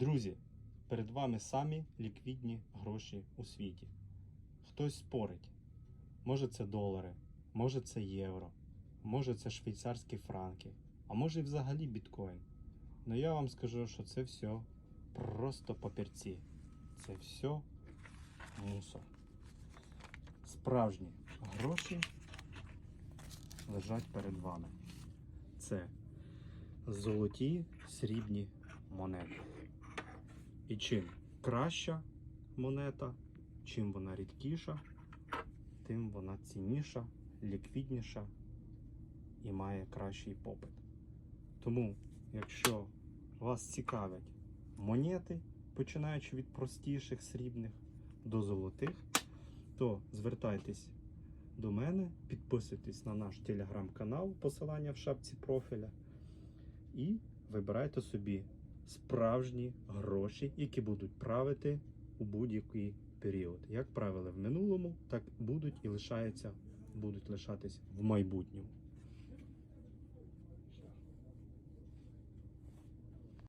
Друзі, перед вами самі ліквідні гроші у світі. Хтось спорить. Може це долари, може це євро, може це швейцарські франки, а може і взагалі біткоін. Ну я вам скажу, що це все просто папірці. Це все мусор. Справжні гроші лежать перед вами. Це золоті срібні монети. І чим краща монета, чим вона рідкіша, тим вона цінніша, ліквідніша і має кращий попит. Тому, якщо вас цікавлять монети, починаючи від простіших срібних до золотих, то звертайтесь до мене, підписуйтесь на наш телеграм-канал, посилання в шапці профіля, і вибирайте собі справжні гроші, які будуть правити у будь-який період. Як правили в минулому, так будуть і лишаються, будуть лишатись в майбутньому.